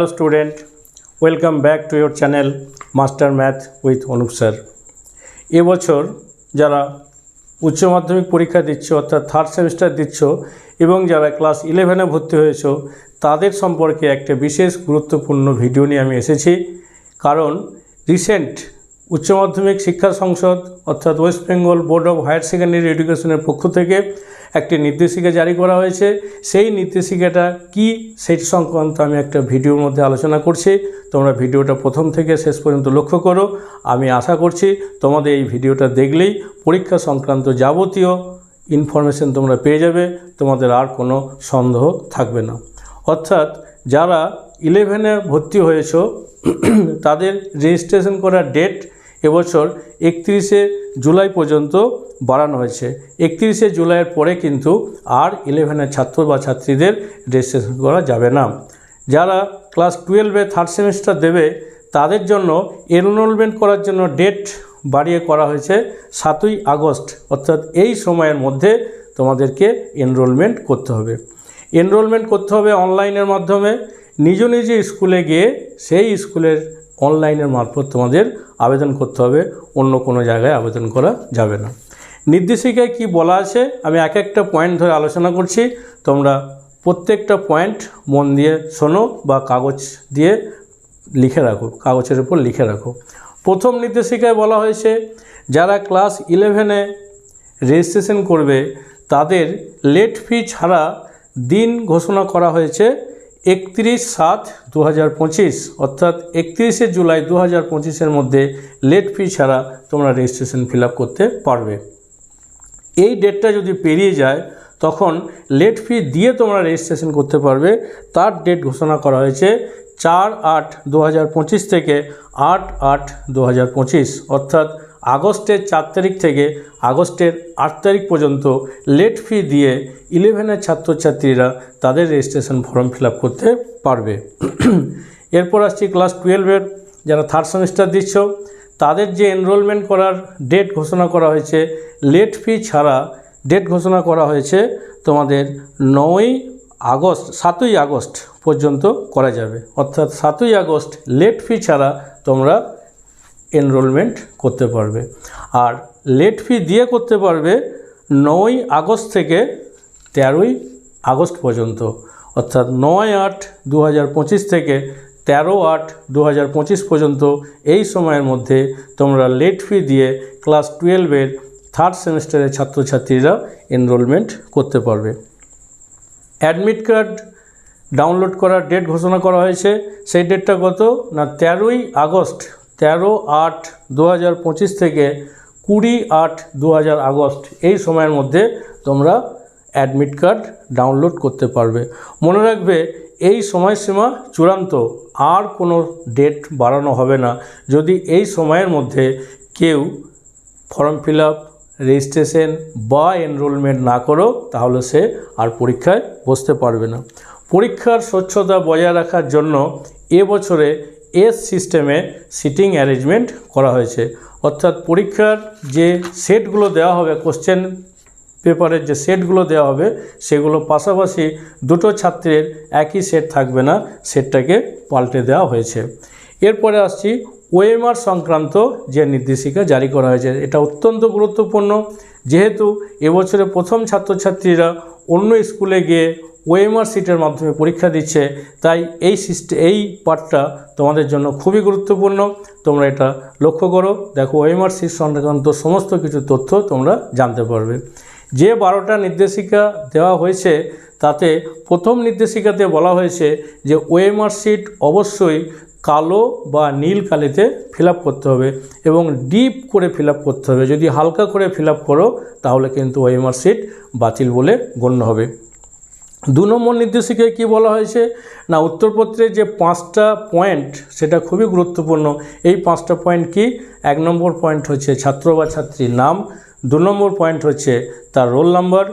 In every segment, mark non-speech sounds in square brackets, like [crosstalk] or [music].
Hello student, welcome back to your channel Master Math with Anup sir এবছর যারা উচ্চ মাধ্যমিক পরীক্ষা দিচ্ছ অর্থাৎ থার্ড সেমিস্টার দিচ্ছ এবং যারা ক্লাস ইলেভেনে ভর্তি হয়েছ তাদের সম্পর্কে একটা বিশেষ গুরুত্বপূর্ণ ভিডিও নিয়ে আমি এসেছি। কারণ রিসেন্ট উচ্চ মাধ্যমিক শিক্ষা সংসদ অর্থাৎ West Bengal board of higher secondary এডুকেশনের পক্ষ থেকে একটি নির্দেশিকা জারি করা হয়েছে। সেই নির্দেশিকাটা কি সেই সংক্রান্ত আমি একটা ভিডিওর মধ্যে আলোচনা করছি। তোমরা ভিডিওটা প্রথম থেকে শেষ পর্যন্ত লক্ষ্য করো। আমি আশা করছি তোমাদের এই ভিডিওটা দেখলেই পরীক্ষা সংক্রান্ত যাবতীয় ইনফরমেশন তোমরা পেয়ে যাবে, তোমাদের আর কোনো সন্দেহ থাকবে না। অর্থাৎ যারা ইলেভেনে ভর্তি হয়েছো, তাদের রেজিস্ট্রেশন করার ডেট এবছর একত্রিশে জুলাই পর্যন্ত বাড়ানো হয়েছে। একত্রিশে জুলাইয়ের পরে কিন্তু আর ইলেভেনের ছাত্র বা ছাত্রীদের রেজিস্ট্রেশন করা যাবে না। যারা ক্লাস টুয়েলভে থার্ড সেমিস্টার দেবে, তাদের জন্য এনরোলমেন্ট করার জন্য ডেট বাড়িয়ে করা হয়েছে সাতই আগস্ট। অর্থাৎ এই সময়ের মধ্যে তোমাদেরকে এনরোলমেন্ট করতে হবে। এনরোলমেন্ট করতে হবে অনলাইনের মাধ্যমে। নিজ নিজ স্কুলে গিয়ে সেই স্কুলের অনলাইনের মারফত তোমাদের আবেদন করতে হবে, অন্য কোনো জায়গায় আবেদন করা যাবে না। নির্দেশিকায় কি বলা আছে? আমি এক একটা পয়েন্ট ধরে আলোচনা করছি। তোমরা প্রত্যেকটা পয়েন্ট মন দিয়ে শোনো বা কাগজ দিয়ে লিখে রাখো, কাগজের উপর লিখে রাখো। প্রথম নির্দেশিকায় বলা হয়েছে, যারা ক্লাস ইলেভেনে রেজিস্ট্রেশন করবে, তাদের লেট ফি ছাড়া দিন ঘোষণা করা হয়েছে একত্রিশ সাত দু অর্থাৎ একত্রিশে জুলাই দু হাজার মধ্যে লেট ফি ছাড়া তোমরা রেজিস্ট্রেশন ফিল করতে পারবে। এই ডেটটা যদি পেরিয়ে যায়, তখন লেট ফি দিয়ে তোমরা রেজিস্ট্রেশন করতে পারবে। তার ডেট ঘোষণা করা হয়েছে চার আট দু থেকে আট আট দু অর্থাৎ আগস্টের চার তারিখ থেকে আগস্টের আট তারিখ পর্যন্ত লেট ফি দিয়ে ইলেভেনের ছাত্রছাত্রীরা তাদের রেজিস্ট্রেশন ফর্ম ফিল করতে পারবে। এরপর আসছি ক্লাস টুয়েলভের যারা থার্ড সেমিস্টার দিচ্ছ, তাদের যে এনরোলমেন্ট করার ডেট ঘোষণা করা হয়েছে লেট ফি ছাড়া ডেট ঘোষণা করা হয়েছে তোমাদের নয়ই আগস্ট, সাতই আগস্ট পর্যন্ত করা যাবে। অর্থাৎ সাতই আগস্ট লেট ফি ছাড়া তোমরা এনরোলমেন্ট করতে পারবে। আর লেট ফি দিয়ে করতে পারবে নয় আগস্ট থেকে তেরোই আগস্ট পর্যন্ত। অর্থাৎ নয় আট দু থেকে তেরো আট দু পর্যন্ত এই সময়ের মধ্যে তোমরা লেট ফি দিয়ে ক্লাস টুয়েলভের থার্ড সেমিস্টারের ছাত্রছাত্রীরা এনরোলমেন্ট করতে পারবে। অ্যাডমিট কার্ড ডাউনলোড করার ডেট ঘোষণা করা হয়েছে। সেই ডেটটা কত? না, তেরোই আগস্ট তেরো আট দু থেকে কুড়ি আট দু আগস্ট এই সময়ের মধ্যে তোমরা অ্যাডমিট কার্ড ডাউনলোড করতে পারবে। মনে রাখবে, এই সময়সীমা চূড়ান্ত, আর কোনো ডেট বাড়ানো হবে না। যদি এই সময়ের মধ্যে কেউ ফর্ম ফিল আপ রেজিস্ট্রেশন বা এনরোলমেন্ট না করো, তাহলে সে আর পরীক্ষায় বসতে পারবে না। পরীক্ষার স্বচ্ছতা বজায় রাখার জন্য এবছরে এস সিস্টেমে সিটিং অ্যারেঞ্জমেন্ট করা হয়েছে। অর্থাৎ পরীক্ষার যে সেটগুলো দেওয়া হবে কোশ্চেন পেপারের যে সেটগুলো দেওয়া হবে, সেগুলো পাশাপাশি দুটো ছাত্রের একই সেট থাকবে না সেটটাকে পাল্টে দেওয়া হয়েছে। এরপরে আসছি ওএমআর সংক্রান্ত যে নির্দেশিকা জারি করা হয়েছে, এটা অত্যন্ত গুরুত্বপূর্ণ। যেহেতু এবছরে প্রথম ছাত্রছাত্রীরা অন্য স্কুলে গিয়ে ওএমআর সিটের মাধ্যমে পরীক্ষা দিচ্ছে। তাই এই সিস্টে এই পার্টটা তোমাদের জন্য খুবই গুরুত্বপূর্ণ। তোমরা এটা লক্ষ্য করো। দেখো ওএমআর সিট সংক্রান্ত সমস্ত কিছু তথ্য তোমরা জানতে পারবে। যে বারোটা নির্দেশিকা দেওয়া হয়েছে, তাতে প্রথম নির্দেশিকাতে বলা হয়েছে যে ওএমআর সিট অবশ্যই কালো বা নীল কালিতে ফিল করতে হবে এবং ডিপ করে ফিল করতে হবে। যদি হালকা করে ফিল করো, তাহলে কিন্তু ওএমআর সিট বাতিল বলে গণ্য হবে। দু নম্বর নির্দেশিকায় কী বলা হয়েছে? না উত্তরপত্রের যে পাঁচটা পয়েন্ট, সেটা খুবই গুরুত্বপূর্ণ। এই পাঁচটা পয়েন্ট কি? এক নম্বর পয়েন্ট হচ্ছে ছাত্র বা ছাত্রীর নাম, দু নম্বর পয়েন্ট হচ্ছে তার রোল নাম্বার,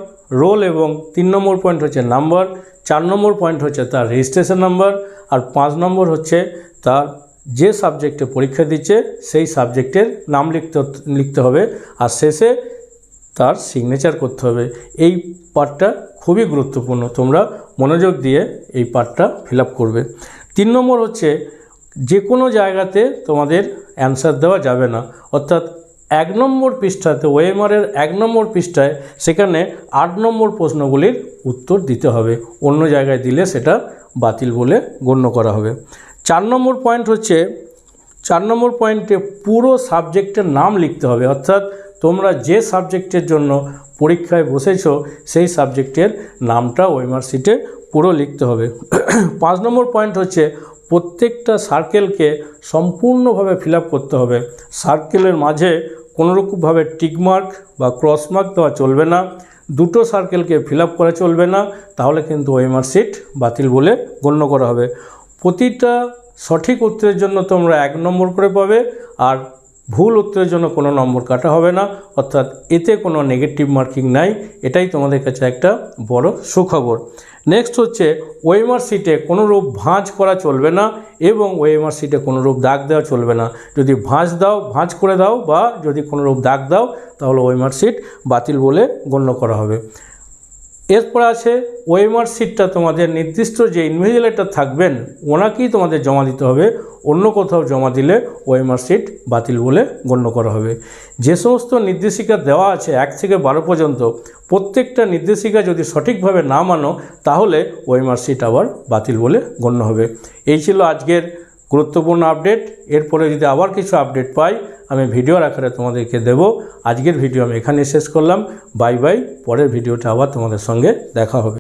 রোল এবং তিন নম্বর পয়েন্ট হচ্ছে নাম্বার, চার নম্বর পয়েন্ট হচ্ছে তার রেজিস্ট্রেশন নাম্বার, আর পাঁচ নম্বর হচ্ছে তার যে সাবজেক্টে পরীক্ষা দিচ্ছে, সেই সাবজেক্টের নাম লিখতে লিখতে হবে। আর শেষে তার সিগনেচার করতে হবে। এই পার্টটা খুবই গুরুত্বপূর্ণ। তোমরা মনোযোগ দিয়ে এই পার্টটা ফিল করবে। তিন নম্বর হচ্ছে যে কোনো জায়গাতে তোমাদের অ্যান্সার দেওয়া যাবে না। অর্থাৎ এক নম্বর পৃষ্ঠাতে ওএমআরের এক নম্বর পৃষ্ঠায়, সেখানে আট নম্বর প্রশ্নগুলির উত্তর দিতে হবে। অন্য জায়গায় দিলে সেটা বাতিল বলে গণ্য করা হবে। চার নম্বর পয়েন্ট হচ্ছে, চার নম্বর পয়েন্টে পুরো সাবজেক্টের নাম লিখতে হবে। অর্থাৎ তোমরা যে সাবজেক্টের জন্য পরীক্ষায় বসেছ, সেই সাবজেক্টের নামটা ওয়েমার শিটে পুরো লিখতে হবে। [clears throat] পাঁচ নম্বর পয়েন্ট হচ্ছে, প্রত্যেকটা সার্কেলকে সম্পূর্ণভাবে ফিল করতে হবে। সার্কেলের মাঝে কোনোরকমভাবে টিকমার্ক বা ক্রসমার্ক দেওয়া চলবে না। দুটো সার্কেলকে ফিল করা চলবে না, তাহলে কিন্তু ওয়েমার শিট বাতিল বলে গণ্য করা হবে। প্রতিটা সঠিক উত্তরের জন্য তোমরা এক নম্বর করে পাবে, আর ভুল উত্তরের জন্য কোনো নম্বর কাটা হবে না, অর্থাৎ এতে কোনো নেগেটিভ মার্কিং নাই, এটাই তোমাদের কাছে একটা বড় সুখবর। নেক্সট হচ্ছে ওয়েমার সিটে কোনোরূপ ভাঁজ করা চলবে না এবং ওয়েমার সিটে কোনোরূপ দাগ দেওয়া চলবে না। যদি ভাঁজ দাও, ভাঁজ করে দাও বা যদি কোনোরূপ দাগ দাও, তাহলে ওয়েমার সিট বাতিল বলে গণ্য করা হবে। এরপর আছে ওয়েমার সিটটা তোমাদের নির্দিষ্ট যে ইনভিজিলেটর থাকবেন, ওনাকেই তোমাদের জমা দিতে হবে। অন্য কোথাও জমা দিলে ওয়েমার সিট বাতিল বলে গণ্য করা হবে। যে সমস্ত নির্দেশিকা দেওয়া আছে এক থেকে বারো পর্যন্ত, প্রত্যেকটা নির্দেশিকা যদি সঠিকভাবে না মানো, তাহলে ওয়েমার সিট আবার বাতিল বলে গণ্য হবে। এই ছিল আজকের গুরুত্বপূর্ণ আপডেট এরপরে যদি আবার কিছু আপডেট পাই, আমি ভিডিওর আকারে তোমাদেরকে দেব। আজকের ভিডিও আমি এখানে শেষ করলাম। বাই বাই পরের ভিডিওটা আবার তোমাদের সঙ্গে দেখা হবে।